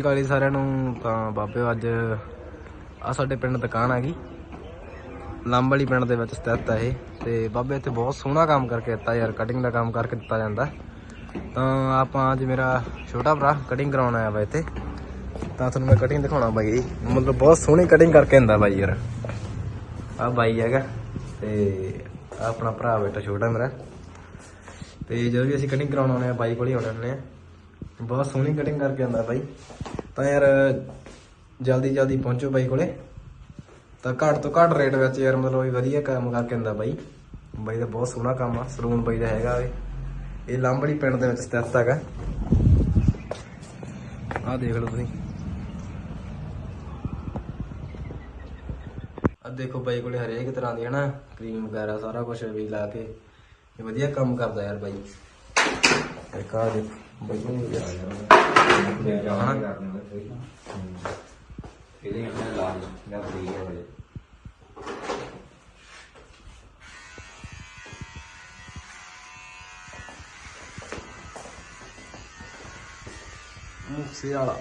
ਕਾਲੀ ਸਾਰਿਆਂ ਨੂੰ। ਤਾਂ ਬਾਬੇ ਅੱਜ ਆ ਸਾਡੇ ਪਿੰਡ ਦੁਕਾਨ ਆ ਗਈ ਲੰਬ ਵਾਲੀ ਪਿੰਡ ਦੇ ਵਿੱਚ ਸਥਿਤ ਹੈ ਇਹ। ਤੇ ਬਾਬੇ ਇੱਥੇ ਬਹੁਤ ਸੋਹਣਾ ਕੰਮ ਕਰਕੇ ਦਿੱਤਾ ਯਾਰ ਕਟਿੰਗ ਦਾ ਕੰਮ ਕਰਕੇ ਦਿੱਤਾ ਜਾਂਦਾ। ਤਾਂ ਆਪਾਂ ਅੱਜ ਮੇਰਾ ਛੋਟਾ ਭਰਾ ਕਟਿੰਗ ਕਰਾਉਣ ਆਇਆ ਵਾ ਇੱਥੇ। ਤਾਂ ਤੁਹਾਨੂੰ ਮੈਂ ਕਟਿੰਗ ਦਿਖਾਉਣਾ ਬਾਈ। ਦੀ ਮਤਲਬ ਬਹੁਤ ਸੋਹਣੀ ਕਟਿੰਗ ਕਰਕੇ ਦਿੰਦਾ ਬਾਈ ਯਾਰ। ਆ ਬਾਈ ਹੈਗਾ। ਤੇ ਆਪਣਾ ਭਰਾ ਬੇਟਾ ਛੋਟਾ ਮੇਰਾ। ਤੇ ਜਦੋਂ ਵੀ ਅਸੀਂ ਕਟਿੰਗ ਕਰਾਉਣ ਆਉਂਦੇ ਆ, ਬਾਈ ਕੋਲ ਹੀ ਆਉਂਦੇ ਹੁੰਦੇ ਆ। ਬਹੁਤ ਸੋਹਣੀ ਕਟਿੰਗ ਕਰਕੇ ਆਉਂਦਾ ਬਾਈ। ਤਾਂ ਯਾਰ, ਜਲਦੀ ਜਲਦੀ ਪਹੁੰਚੋ ਬਾਈ ਕੋਲੇ। ਤਾਂ ਘੱਟ ਤੋਂ ਘੱਟ ਰੇਟ ਵਿੱਚ ਯਾਰ ਮਤਲਬ ਵੀ ਵਧੀਆ ਕੰਮ ਕਰਕੇ ਆਉਂਦਾ ਬਾਈ। ਬਾਈ ਦਾ ਬਹੁਤ ਸੋਹਣਾ ਕੰਮ ਆ, ਸਲੂਨ ਬਾਈ ਦਾ ਹੈਗਾ ਵੇ। ਇਹ ਲਾਂਬੜੀ ਪਿੰਡ ਦੇ ਵਿੱਚ ਸਥਿਤ ਹੈਗਾ। ਆਹ ਦੇਖ ਲਓ ਤੁਸੀਂ। ਆ ਦੇਖੋ ਬਾਈ ਕੋਲੇ ਹਰੇਕ ਤਰ੍ਹਾਂ ਦੀ, ਹਨਾ ਕਰੀਮ ਵਗੈਰਾ, ਸਾਰਾ ਕੁਝ ਵੀ ਲਾ ਕੇ। ਇਹ ਵਧੀਆ ਕੰਮ ਕਰਦਾ ਯਾਰ ਬਾਈ। ਇੱਕ ਆ ਦੇ ਬਾਈ ਨੂੰ ਵੀ ਯਾਰ ਹਨਾ? ਫੀਲਿੰਗ ਆਪਣੇ ਲਾਲ ਜਾਂ ਫਰੀ ਹੈ ਬੜੇ ਮੂਸੇ ਵਾਲਾ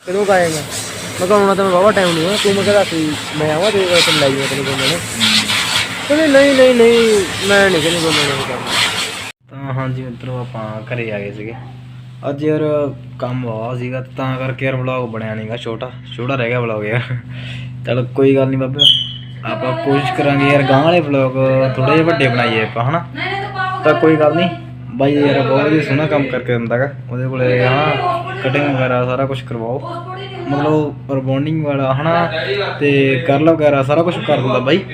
ਕਦੋਂ ਕਾਏਗਾ ਮੈਂ ਕਹਣਾ ਤਾਂ ਬਾਬਾ ਟਾਈਮ ਨਹੀਂ ਹੋਇਆ ਤੂੰ ਮੈਂ ਕਹਦਾ ਸੀ ਮੈਂ ਆਵਾਂ ਤੇ ਤੈਨੂੰ ਲਾਈ ਤੈਨੂੰ ਘੁੰਮਣ ਕਹਿੰਦੇ ਨਹੀਂ ਨਹੀਂ ਨਹੀਂ ਮੈਂ ਨਹੀਂ ਕਿਹਨੂੰ ਘੁੰਮਣ ਨੂੰ ਕਰਨਾ ਤਾਂ ਹਾਂਜੀ ਮਿੱਤਰੋ, ਆਪਾਂ ਘਰੇ ਆ ਗਏ ਸੀਗੇ। ਅੱਜ ਯਾਰ ਕੰਮ ਆ ਸੀਗਾ, ਤਾਂ ਕਰਕੇ ਯਾਰ ਵਲੌਗ ਬਣਿਆ ਨਹੀਂਗਾ ਛੋਟਾ। ਛੋਟਾ ਰਹਿ ਗਿਆ ਵਲੌਗ ਯਾਰ। ਚਲ ਕੋਈ ਗੱਲ ਨਹੀਂ ਬਾਬਾ। ਆਪਾਂ ਕੋਸ਼ਿਸ਼ ਕਰਾਂਗੇ ਯਾਰ ਗਾਂ ਵਾਲੇ ਵਲੌਗ ਥੋੜੇ ਜਿਹੇ ਵੱਡੇ ਬਣਾਈਏ ਆਪਾਂ, ਹਨਾ? ਤਾਂ ਕੋਈ ਗੱਲ ਨਹੀਂ। ਬਾਈ ਯਾਰ ਬਹੁਤ ਹੀ ਸੋਹਣਾ ਕੰਮ ਕਰਕੇ ਦਿੰਦਾਗਾ ਉਹਦੇ ਕੋਲੇ, ਹਾਂ ਕਟਿੰਗ ਵਗੈਰਾ ਸਾਰਾ ਕੁਝ ਕਰਵਾਓ। ਮਤਲਬ ਰਿਬੌਂਡਿੰਗ ਵਾਲਾ, ਹਨਾ? ਤੇ ਕਰਲ ਵਗੈਰਾ ਸਾਰਾ ਕੁਝ ਕਰ ਦਿੰਦਾ ਬਾਈ।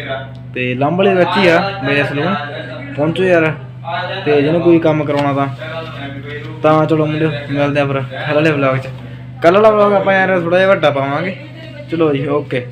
ਤੇ ਲੰਬਲੇ ਵਿੱਚ ਹੀ ਆ, ਮੇਰੇ ਸਲੂਨ ਪਹੁੰਚੋ ਯਾਰ। ਤੇ ਜਿਹਨੂੰ ਕੋਈ ਕੰਮ ਕਰਾਉਣਾ ਤਾਂ। ਤਾਂ ਚਲੋ ਮੁੰਡਿਓ, ਮਿਲਦੇ ਆ ਫਿਰ ਕੱਲ੍ਹ ਵਾਲੇ ਵਲੌਗ 'ਚ। ਕੱਲ੍ਹ ਵਾਲਾ ਵਲੌਗ ਆਪਾਂ ਯਾਰ ਥੋੜਾ ਜਿਹਾ ਵੱਡਾ ਪਾਵਾਂਗੇ। ਚਲੋ ਜੀ ਓਕੇ